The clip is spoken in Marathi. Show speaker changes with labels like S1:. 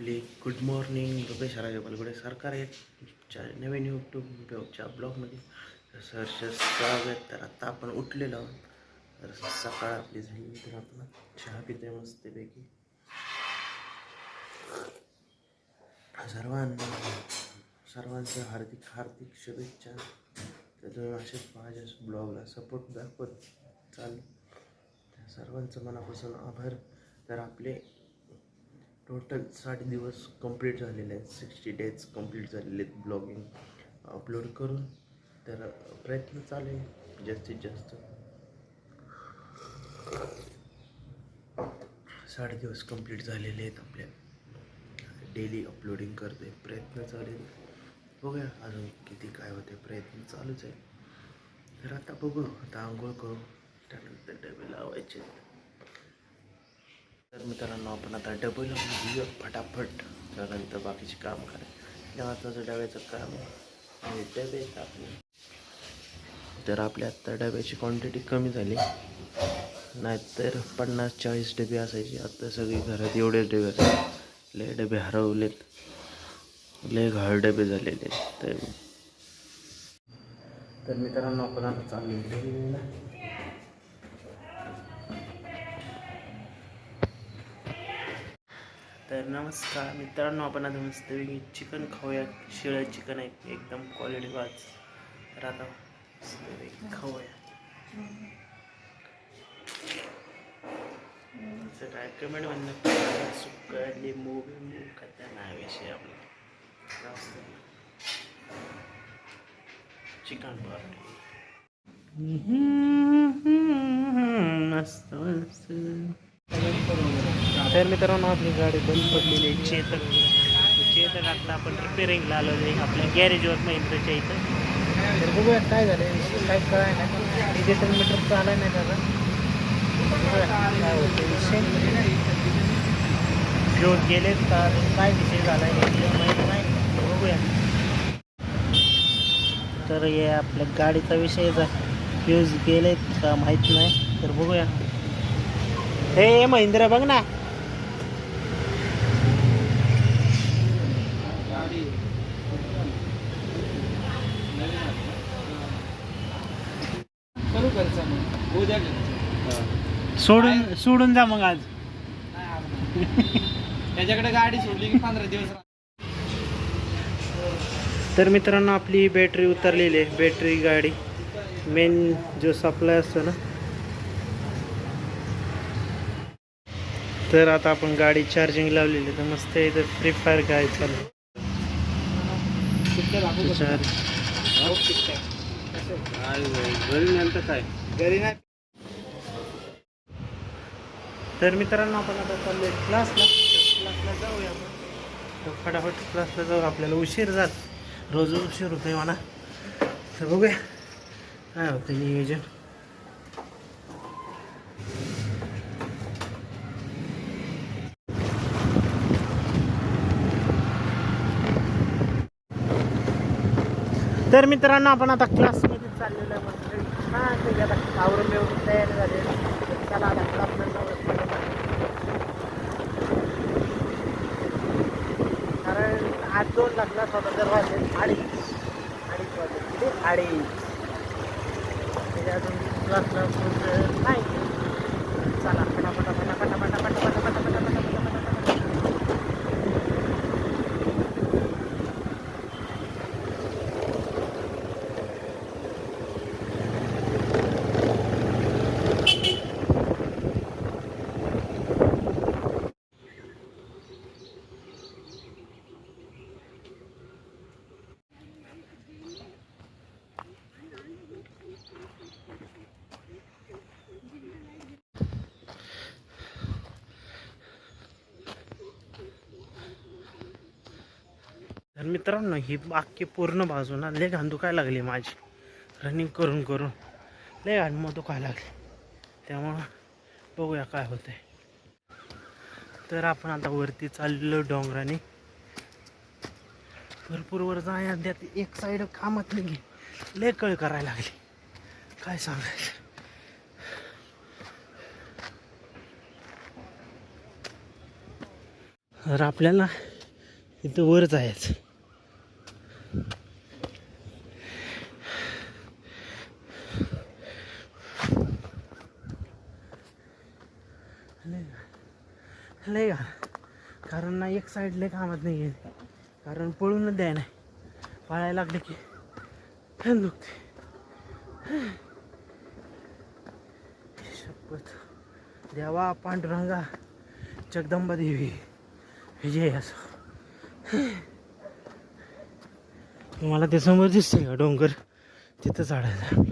S1: आपली गुड मॉर्निंग रुपेश राजा बलगुडे सरकार एक च्या नवीन यूट्यूबच्या ब्लॉगमध्ये. तर सरचं स्वागत तर आत्ता आपण उठलेलो आहोत. तर सकाळ आपली झाली तर आपण चहा पिते मस्तपैकी. सर्वांना सर्वांचं हार्दिक हार्दिक शुभेच्छा. तर तुम्ही असेच माझ्या ब्लॉगला सपोर्ट दाखवत चाल. त्या सर्वांचं मनापासून आभार. तर आपले टोटल साठ दिवस कंप्लीट झालेले आहेत. सिक्स्टी डेज कंप्लीट झालेले आहेत ब्लॉगिंग अपलोड करून तर प्रयत्न चालू आहे. जास्तीत जास्त. साठ दिवस कंप्लीट झालेले आहेत आपल्या डेली अपलोडिंग करते. प्रयत्न चालेल बघूया अजून किती काय होते. प्रयत्न चालूच आहे. तर आता बघू. आता आंघोळ करू. त्यानंतर डबे लावायचे. तर मित्रांनो आपण आता डबल घेऊया फटाफट त्यानंतर बाकीचे काम करायचं महत्त्वाचं डब्याचं काम आणि डबे आपले तर आपल्या आत्ता डब्याची क्वांटिटी कमी झाली. नाहीतर पन्नास चाळीस डबे असायचे. आत्ता सगळी घरात एवढेच डबे असतात लय डबे हरवलेत. लय घाळ डबे झालेले. आहेत तर तर मित्रांनो आपण आता चाललो नमस्कार मित्रांनो आपण आता मस्त चिकन खाऊया शिळं चिकन आहे एकदम क्वालिटी वाच. तर आता मस्तपैकी खाऊया. असं काय कमेंट म्हणणं? सुकं लिंबू बिंबू का नाही विषय आपला. चिकन पार्टी मस्त मस्त. तर मित्रांनो आपली गाडी बंद पडलेली आहे. चेतक. चेतक आता आपण रिपेरिंगला आलो आहे आपल्या गॅरेजवर महिंद्राच्या इथं.
S2: तर बघूया काय झालं विषय काय कळाय नाही डिजिटल मीटर चालाय नाही दादा काय होतं विषय.
S1: फ्यूज गेलेत का
S2: काय विषय झालाय आहे नाही.
S1: बघूया तर हे आपल्या गाडीचा विषय जर फ्यूज गेलेत का माहीत नाही. तर बघूया हे महिंद्रा बघ ना. सोडून सोडून जा मग आज.
S2: त्याच्याकडे गाडी सोडली की पंधरा दिवस
S1: तर मित्रांनो आपली बॅटरी उतरलेली आहे. बॅटरी गाडी. मेन जो सप्लाय असतो ना तर आता आपण गाडी चार्जिंग लावलेली तर मस्त इथं फ्री फायर काय चालू. चार्ज
S2: काय नाही
S1: तर मित्रांनो आपण आता चाललोय क्लासला क्लासला जाऊया आपण. फटाफट क्लासला जाऊ आपल्याला उशीर जात रोज उशीर होतोय म्हणा. तर बघूया. काय होतं नियोजन? तर मित्रांनो आपण आता क्लासमध्ये चाललेलो आहे. मस्त हां ते आता आवरून बिवरून तयारी झाले. तर चला आता क्लासला जाऊया. कारण आज दोन लागला स्वतः वाजेल वाजले अडीच अडीच वाजले किती? अडीच त्याच्या अजून क्लासला नाही. चला पटापटा पटापटा पटापटा पटापटा पटापटा पटापटा पटापटा तर मित्रांनो ही बाकी पूर्ण बाजू ना लय घाण दुखायला लागली माझी. रनिंग करून करून. लय घाण मग दुखायला लागली. त्यामुळं बघूया काय होतंय. तर आपण आता वरती चाललेलो डोंगराने. भरपूर वर जाया त्यात एक साईड कामात नाही लय कळ करायला लागली. काय सांगायचं? तर आपल्याला इथं वरच आहेच लय- घाण का? कारण ना एक साईड लय कामात नाही आहे कारण पळूनच द्याय नाही. पळायला लागले की. फॅन दुखते शपथ. देवा पांडुरंगा जगदंबा देवी. विजय असो. तुम्हाला ते समोर दिसते का डोंगर? तिथं चढायचं